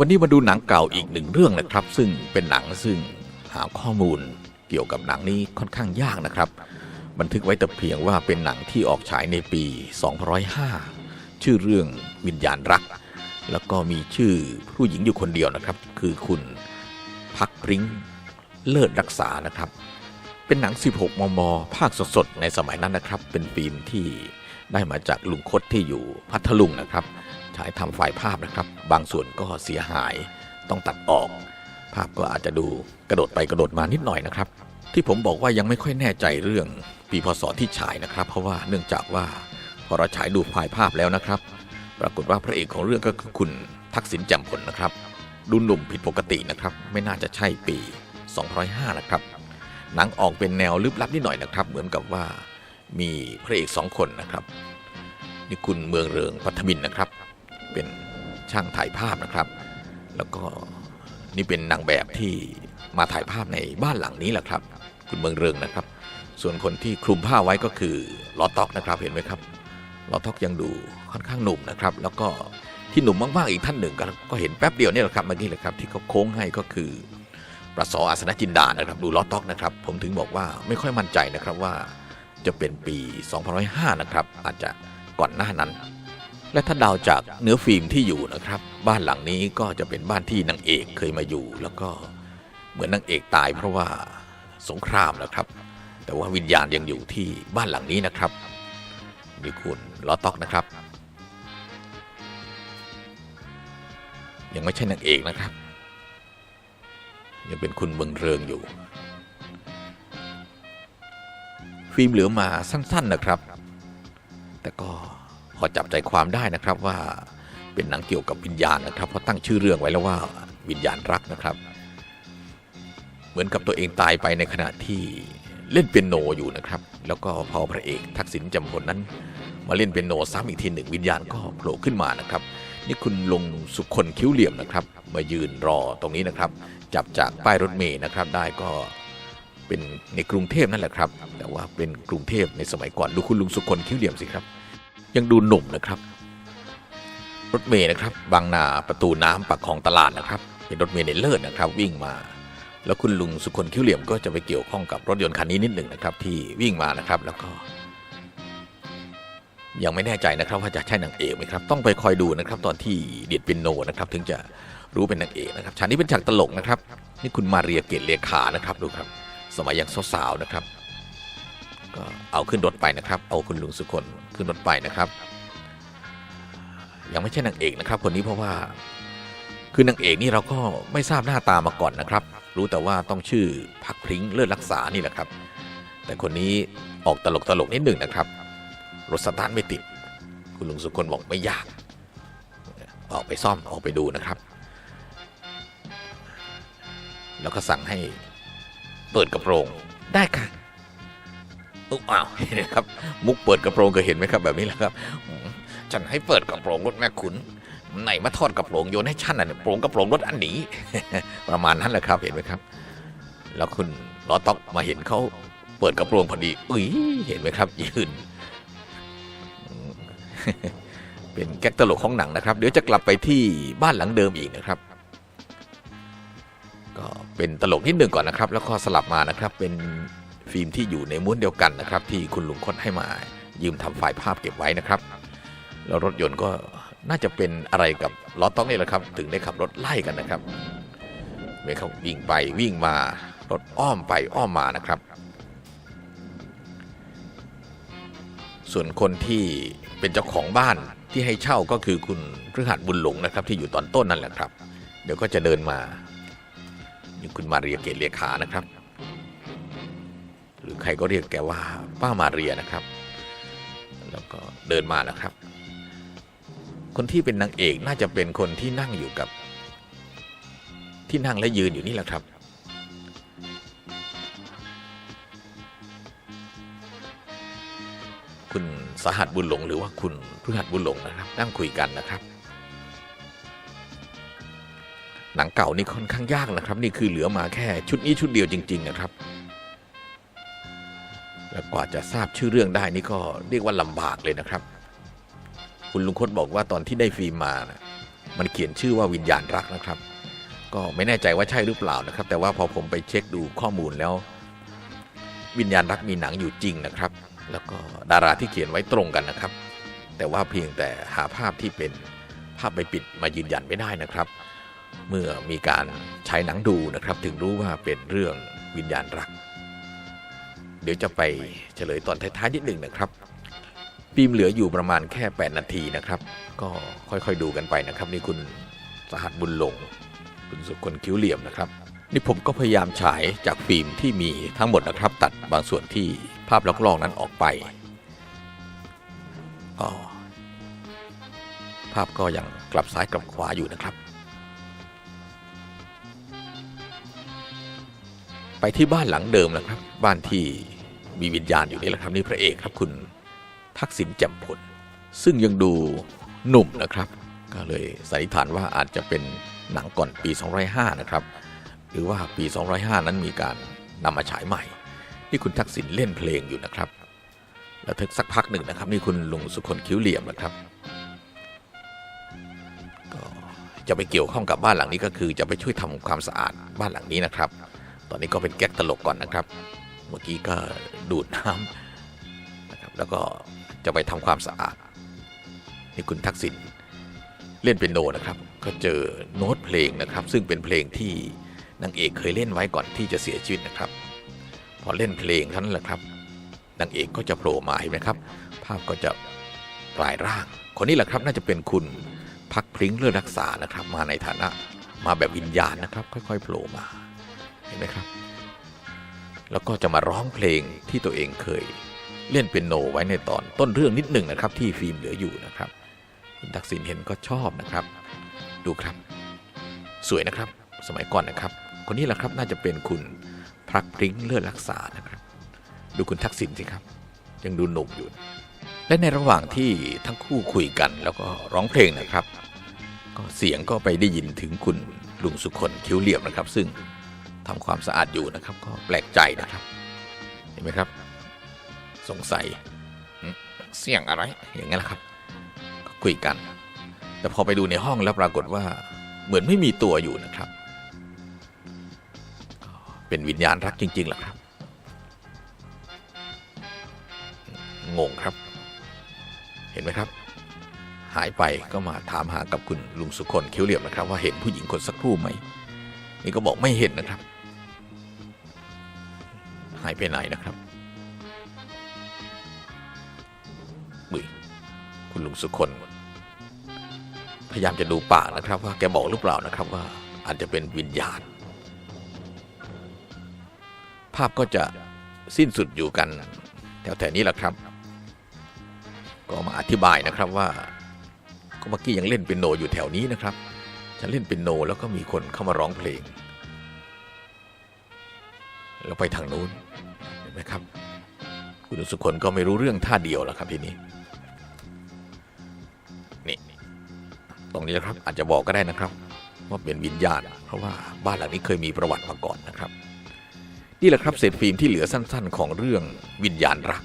วันนี้มาดูหนังเก่าอีกหนึ่งเรื่องนะครับ ซึ่งเป็นหนังซึ่งหาข้อมูลเกี่ยวกับหนังนี้ค่อนข้างยากนะครับ บันทึกไว้แต่เพียงว่าเป็นหนังที่ออกฉายในปี 2005 ชื่อเรื่องวิญญาณรัก แล้วก็มีชื่อผู้หญิงอยู่คนเดียวนะครับ คือคุณพักพริ้งเลิศรักษานะครับ เป็นหนัง 16 มม ภาคสดๆในสมัยนั้นนะครับ เป็นฟิล์มที่ได้มาจากลุงคดที่อยู่พัทลุงนะครับ ฉายทำฝ่ายภาพนะครับ บางส่วนก็เสียหายต้องตัดออก ภาพก็อาจจะดูกระโดดไปกระโดดมานิดหน่อยนะครับ ที่ผมบอกว่ายังไม่ค่อยแน่ใจเรื่องปีพศที่ฉายนะครับ เพราะว่าเนื่องจากว่าพอเราฉายดูฝ่ายภาพแล้วนะครับ ปรากฏว่าพระเอกของเรื่องก็คือคุณทักษิณแจ่มผลนะครับ ดูหนุ่มผิดปกตินะครับ ไม่น่าจะใช่ปี 205 นะครับ หนังออกเป็นแนวลึกลับนิดหน่อยนะครับ เหมือนกับว่ามีพระเอกสองคนนะครับ นี่คุณเมืองเริงพัทมินนะครับ เป็นช่างถ่ายภาพนะครับ แล้วก็นี่เป็นนางแบบที่มาถ่ายภาพในบ้านหลังนี้แหละครับ คุณเมืองเริงนะครับ ส่วนคนที่คลุมผ้าไว้ก็คือลอต็อกนะครับเห็นไหมครับลอต็อกยังดูค่อนข้างหนุ่มนะครับ แล้วก็ที่หนุ่มมากๆอีกท่านหนึ่งก็กเห็นแป๊บเดียวเนี่ยแหละครับเมื่อกี้เลยครับที่เขาโค้งให้ก็คือประสออาสนจินดานะครับดูลอต็อกนะครับ ผมถึงบอกว่าไม่ค่อยมั่นใจนะครับว่าจะเป็นปี 2005 นะครับ อาจจะก่อนหน้านั้น และถ้าดาวจากเนื้อฟิล์มที่อยู่นะครับ บ้านหลังนี้ก็จะเป็นบ้านที่นางเอกเคยมาอยู่ แล้วก็เหมือนนางเอกตายเพราะว่าสงครามนะครับ แต่ว่าวิญญาณยังอยู่ที่บ้านหลังนี้นะครับนี่คุณลอต็อกนะครับ ยังไม่ใช่นางเอกนะครับ ยังเป็นคุณเมืองเริงอยู่ ฟิล์มเหลือมาสั้น ๆนะครับ แต่ก็ พอจับใจความได้นะครับว่าเป็นหนังเกี่ยวกับวิญญาณนะครับเพราะตั้งชื่อเรื่องไว้แล้วว่าวิญญาณรักนะครับ เหมือนกับตัวเองตายไปในขณะที่เล่นเปียโนอยู่นะครับ แล้วก็พอพระเอกทักษิณจำพลนั้น มาเล่นเปียโนซ้ำอีกทีหนึ่งวิญญาณก็โผล่ขึ้นมานะครับ นี่คุณลงสุคนคิ้วเหลี่ยมนะครับ มายืนรอตรงนี้นะครับ จับจากป้ายรถเมย์นะครับได้ก็เป็นในกรุงเทพนั่นแหละครับ แต่ว่าเป็นกรุงเทพในสมัยก่อนดูคุณลุงสุคนคิ้วเหลี่ยมสิครับ ยังดูหนุ่มนะครับ รถเมย์นะครับ บางนาประตูน้ำปากคลองตลาดนะครับ เป็นรถเมย์ในเลิศนะครับ วิ่งมา แล้วคุณลุงสุคนคิ้วเหลี่ยมก็จะไปเกี่ยวข้องกับรถยนต์คันนี้นิดหนึ่งนะครับ ที่วิ่งมานะครับแล้วก็ยังไม่แน่ใจนะครับว่าจะใช่นางเอกไหมครับ ต้องไปคอยดูนะครับ ตอนที่เดียดเป็นโนนะครับ ถึงจะรู้เป็นนางเอกนะครับฉากนี้เป็นฉากตลกนะครับ นี่คุณมาเรียเกตเลขานะครับดูครับ สมัยยังสาวๆนะครับ ก็เอาขึ้นรถไปนะครับ เอาคุณลุงสุคนขึ้นรถไปนะครับ ยังไม่ใช่นางเอกนะครับ คนนี้เพราะว่าคือนางเอกนี่เราก็ไม่ทราบหน้าตามาก่อนนะครับ รู้แต่ว่าต้องชื่อพักพริ้งเลิศรักษานี่แหละครับ แต่คนนี้ออกตลกตลกนิดหนึ่งนะครับ รถสตาร์ทไม่ติด คุณลุงสุคนบอกไม่ยาก ออกไปซ่อมออกไปดูนะครับ แล้วก็สั่งให้เปิดกระโปรงได้ค่ะ อ้าวเห็นไหมครับ มุกเปิดกระโปรงเคยเห็นไหมครับแบบนี้แหละครับ ฉันให้เปิดกระโปรงรถแม่ขุนไหนมาทอดกระโปรงโยนให้ฉันอะเนี่ยโปรงกระโปรงรถอันนี้ ประมาณนั้นแหละครับเห็นไหมครับ แล้วคุณล้อต๊อกมาเห็นเขาเปิดกระโปรงพอดีอุ้ยเห็นไหมครับ ยืน เป็นแก๊กตลกของหนังนะครับ เดี๋ยวจะกลับไปที่บ้านหลังเดิมอีกนะครับ ก็เป็นตลกนิดหนึ่งก่อนนะครับ แล้วก็สลับมานะครับ เป็น ฟิล์มที่อยู่ในม้วนเดียวกันนะครับ ที่คุณลุงคดให้มายืมทำไฟล์ภาพเก็บไว้นะครับ แล้วรถยนต์ก็น่าจะเป็นอะไรกับล้อต้องนี่แหละครับ ถึงได้ขับรถไล่กันนะครับเมื่อเขาวิ่งไปวิ่งมารถอ้อมไปอ้อมมานะครับ ส่วนคนที่เป็นเจ้าของบ้านที่ให้เช่าก็คือคุณพฤหัสบุญหลงนะครับ ที่อยู่ตอนต้นนั่นแหละครับ เดี๋ยวก็จะเดินมานี่คุณมาเรียเกตเลขานะครับ หรือใครก็เรียกแกว่าป้ามาเรียนะครับ แล้วก็เดินมาแล้วครับ คนที่เป็นนางเอกน่าจะเป็นคนที่นั่งอยู่กับ ที่นั่งและยืนอยู่นี่แหละครับ คุณสหัสบุญหลง หรือว่าคุณพฤหัสบุญหลงนะครับ นั่งคุยกันนะครับหนังเก่านี่ค่อนข้างยากนะครับ นี่คือเหลือมาแค่ชุดนี้ชุดเดียวจริง ๆ นะครับ กว่าจะทราบชื่อเรื่องได้นี่ก็เรียกว่าลำบากเลยนะครับ คุณลุงคดบอกว่าตอนที่ได้ฟิล์มมานะมันเขียนชื่อว่าวิญญาณรักนะครับ ก็ไม่แน่ใจว่าใช่หรือเปล่านะครับ แต่ว่าพอผมไปเช็คดูข้อมูลแล้ว วิญญาณรักมีหนังอยู่จริงนะครับ แล้วก็ดาราที่เขียนไว้ตรงกันนะครับ แต่ว่าเพียงแต่หาภาพที่เป็นภาพใบปิดมายืนยันไม่ได้นะครับ เมื่อมีการใช้หนังดูนะครับ ถึงรู้ว่าเป็นเรื่องวิญญาณรัก เดี๋ยวจะไปเฉลยตอนท้ายๆนิดหนึ่งนะครับฟิล์มเหลืออยู่ประมาณแค่ 8 นาทีนะครับ ก็ค่อยๆดูกันไปนะครับนี่คุณสหัสบุญหลง คุณสุคนคิ้วเหลี่ยมนะครับ นี่ผมก็พยายามฉายจากฟิล์มที่มีทั้งหมดนะครับ ตัดบางส่วนที่ภาพลอกๆนั้นออกไปก็ภาพก็ยังกลับซ้ายกลับขวาอยู่นะครับ ไปที่บ้านหลังเดิมนะครับ บ้านที่ มีวิญญาณอยู่นี่แหละครับนี่พระเอกครับคุณทักษิณแจ่มผล ซึ่งยังดูหนุ่มนะครับ ก็เลยสันนิษฐานว่าอาจจะเป็นหนังก่อนปี 205 นะครับ หรือว่าปี 205 นั้นมีการนำมาฉายใหม่นี่คุณทักษิณเล่นเพลงอยู่นะครับ แล้วถึงสักพักหนึ่งนะครับ นี่คุณลุงสุคนคิ้วเหลี่ยมนะครับ ก็จะไปเกี่ยวข้องกับบ้านหลังนี้ก็คือ จะไปช่วยทำความสะอาดบ้านหลังนี้นะครับ ตอนนี้ก็เป็นแก๊กตลกก่อนนะครับ เมื่อกี้ก็ดูดน้ำนะครับแล้วก็จะไปทำความสะอาดนี่คุณทักษิณเล่นเป็นโนนะครับก็เจอโน้ตเพลงนะครับ ซึ่งเป็นเพลงที่นางเอกเคยเล่นไว้ก่อนที่จะเสียชีวิตนะครับ พอเล่นเพลงท่านั้นแหละครับนางเอกก็จะโผล่มาเห็นไหมครับ ภาพก็จะกลายร่าง คนนี้แหละครับน่าจะเป็นคุณพักพริ้งเลือดรักษานะครับ มาในฐานะมาแบบวิญญาณนะครับ ค่อยๆโผล่มาเห็นไหมครับ แล้วก็จะมาร้องเพลงที่ตัวเองเคย เล่นเป็นโนไว้ในตอนต้นเรื่องนิดหนึ่งนะครับ ที่ฟิล์มเหลืออยู่นะครับคุณทักษิณเห็นก็ชอบนะครับ ดูครับ สวยนะครับ สมัยก่อนนะครับ คนนี้แหละครับน่าจะเป็นคุณพรักพริ้งเลือดรักษานะครับ ดูคุณทักษิณสิครับ ยังดูหนุ่มอยู่ และในระหว่างที่ทั้งคู่คุยกัน แล้วก็ร้องเพลงนะครับ ก็เสียงก็ไปได้ยินถึงคุณลุงสุคนคิ้วเหลี่ยมนะครับ ซึ่ง ทำความสะอาดอยู่นะครับ ก็แปลกใจนะครับ เห็นไหมครับ สงสัยเสียงอะไรอย่างนั้นแหละครับ ก็คุยกัน แต่พอไปดูในห้องแล้วปรากฏว่า เหมือนไม่มีตัวอยู่นะครับ เป็นวิญญาณรักจริงๆแหละครับ งงครับ เห็นไหมครับ หายไปก็มาถามหากับคุณลุงสุคนคิ้วเหลี่ยมนะครับ ว่าเห็นผู้หญิงคนสักครู่ไหมนี่ก็บอกไม่เห็นนะครับายไปไหนนะครับบุยคุณลุงสุคนพยายามจะดูปากนะครับว่าแกบอกหรือเปล่านะครับว่าอาจจะเป็นวิญญาณ ภาพก็จะสิ้นสุดอยู่กันแถวๆนี้แหละครับ ก็มาอธิบายนะครับว่าก็เมื่อกี้ยังเล่นเป็นโนอยู่แถวนี้นะครับ ฉันเล่นเป็นโนแล้วก็มีคนเข้ามาร้องเพลง แล้วไปทางนู้นเห็นไหมครับ คุณสุคนก็ไม่รู้เรื่องท่าเดียวแล้วครับทีนี้นี่ตรงนี้นะครับอาจจะบอกก็ได้นะครับ ว่าเป็นวิญญาณ เพราะว่าบ้านหลังนี้เคยมีประวัติมาก่อนนะครับ นี่แหละครับเศษฟิล์มที่เหลือสั้น ๆ ของเรื่องวิญญาณรัก